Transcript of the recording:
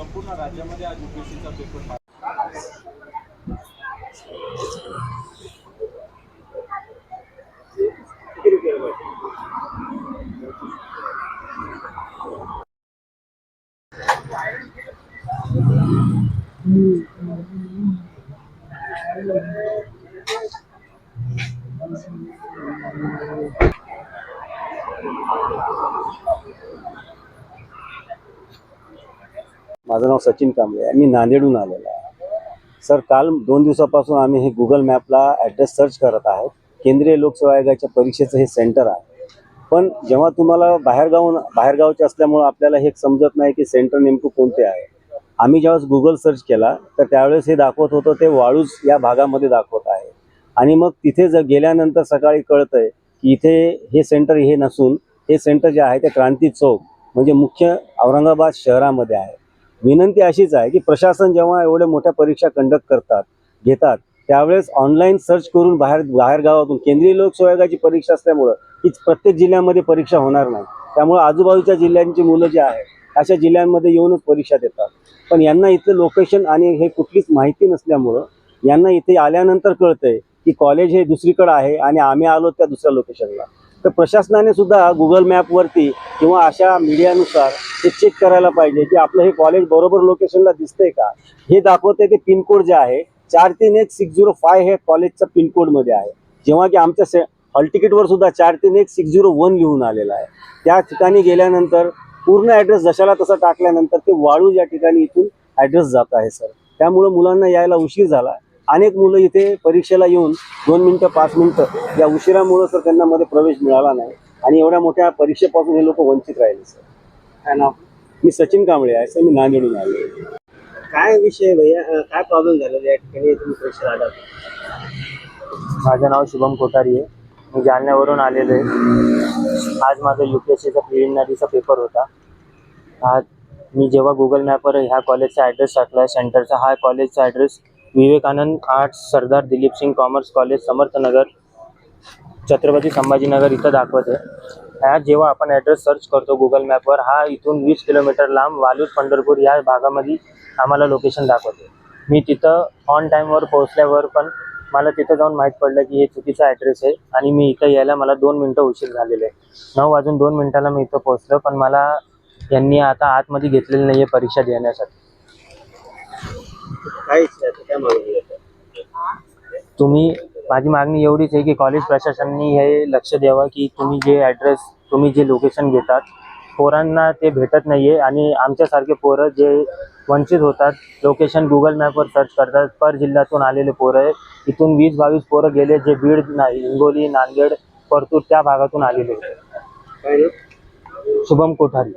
संपूर्ण राज्यामध्ये आज युपीएससीचा पेपर पास माझं नाव सचिन कांबळे आहे. मी नांदेडहून आलेलो आहे. सर काल दोन दिवसापासून आम्ही हे गुगल मॅपला ॲड्रेस सर्च करत आहोत. केंद्रीय लोकसेवा आयोगाच्या परीक्षेचं हे सेंटर आहे. पण जेव्हा तुम्हाला बाहेरगावून बाहेरगावचे असल्यामुळं आपल्याला हे समजत नाही की सेंटर नेमकं कोणते आहे. आम्ही ज्यावेळेस गुगल सर्च केला तर त्यावेळेस हे दाखवत होतं ते वाळूज या भागामध्ये दाखवत आहे. आणि मग तिथे जर गेल्यानंतर सकाळी कळतंय की इथे हे सेंटर हे नसून हे सेंटर जे आहे ते क्रांती चौक म्हणजे मुख्य औरंगाबाद शहरामध्ये आहे. विनंती अशीच आहे की प्रशासन जेव्हा एवढ्या मोठ्या परीक्षा कंडक्ट करतात घेतात त्यावेळेस ऑनलाईन सर्च करून बाहेर बाहेर गावातून केंद्रीय लोक आयोगाची परीक्षा असल्यामुळं की प्रत्येक जिल्ह्यामध्ये परीक्षा होणार नाही. त्यामुळं आजूबाजूच्या जिल्ह्यांची मुलं जी आहेत अशा जिल्ह्यांमध्ये येऊनच परीक्षा देतात. पण यांना इथलं लोकेशन आणि हे कुठलीच माहिती नसल्यामुळं यांना इथे आल्यानंतर कळतंय की कॉलेज हे दुसरीकडे आहे आणि आम्ही आलो त्या दुसऱ्या लोकेशनला तर प्रशासनाने सुद्धा गुगल मॅपवरती किंवा अशा मीडियानुसार ते चेक करायला पाहिजे की आपलं हे कॉलेज बरोबर लोकेशनला दिसतंय का? हे दाखवते ते पिनकोड जे आहे चार तीन एक सिक्स झिरो फाय हे कॉलेजच्या पिनकोडमध्ये आहे. जेव्हा की आमच्या से हॉल तिकीटवर सुद्धा चार तीन एक सिक्स झिरो वन लिहून आलेला आहे. त्या ठिकाणी गेल्यानंतर पूर्ण ॲड्रेस जशाला तसा टाकल्यानंतर ते वाळू या ठिकाणी इथून ॲड्रेस जात आहे सर त्यामुळं मुलांना यायला उशीर झाला. अनेक मुलं इथे परीक्षेला येऊन दोन मिनटं पाच मिनटं या उशिरामुळं सर त्यांना मध्ये प्रवेश मिळाला नाही. आणि एवढ्या मोठ्या परीक्षेपासून हे लोक वंचित राहिले सर. काय नाव? मी सचिन कांबळे आहे सर. मी नांदेडून आलो काय विषय भैया काय प्रॉब्लेम झालेला या ठिकाणी तुम्ही प्रेशर आला माझं नाव शुभम कोठारी आहे. मी जालन्यावरून आलेलो आहे. आज माझा यू पी एस सीचा प्रिलिमिनरीचा पेपर होता. आज मी जेव्हा गुगल मॅपवर ह्या कॉलेजचा ॲड्रेस टाकला सेंटरचा हा कॉलेजचा address Vivekanand arts Sardar Dilip Singh commerce college Samarthnagar Chhatrapati Sambhajinagar इथं दाखवत आहे. ह्या जेव्हा आपण ॲड्रेस सर्च करतो गुगल मॅपवर हा इथून वीस किलोमीटर लांब वालूर पंढरपूर या भागामध्ये आम्हाला लोकेशन दाखवते. मी तिथं ऑन टाईमवर पोहोचल्यावर पण मला तिथं जाऊन माहीत पडलं की हे चुकीचा ॲड्रेस आहे आणि मी इथं यायला मला दोन मिनटं उशीर झालेले आहे नऊ वाजून दोन मिनटाला मी इथं पोहोचलो पण मला यांनी आता आतमध्ये घेतलेलं नाही आहे परीक्षा देण्यासाठी. काय इच्छा आहे काय मागणी आहे? तुम्ही माझी मागणी एवढीच आहे की कॉलेज प्रशासनाने हे लक्ष द्यावं की तुम्ही जे ॲड्रेस तुम्ही जे लोकेशन घेतात पोरांना ते भेटत नाही आहे आणि आमच्यासारखे पोरं जे वंचित होतात लोकेशन गुगल मॅपवर सर्च करतात पर जिल्ह्यातून आलेले पोरं आहे इथून वीस बावीस पोरं गेले जे बीड नाही हिंगोली नांदेड परतूर त्या भागातून आलेले होते काय नाव? शुभम कोठारी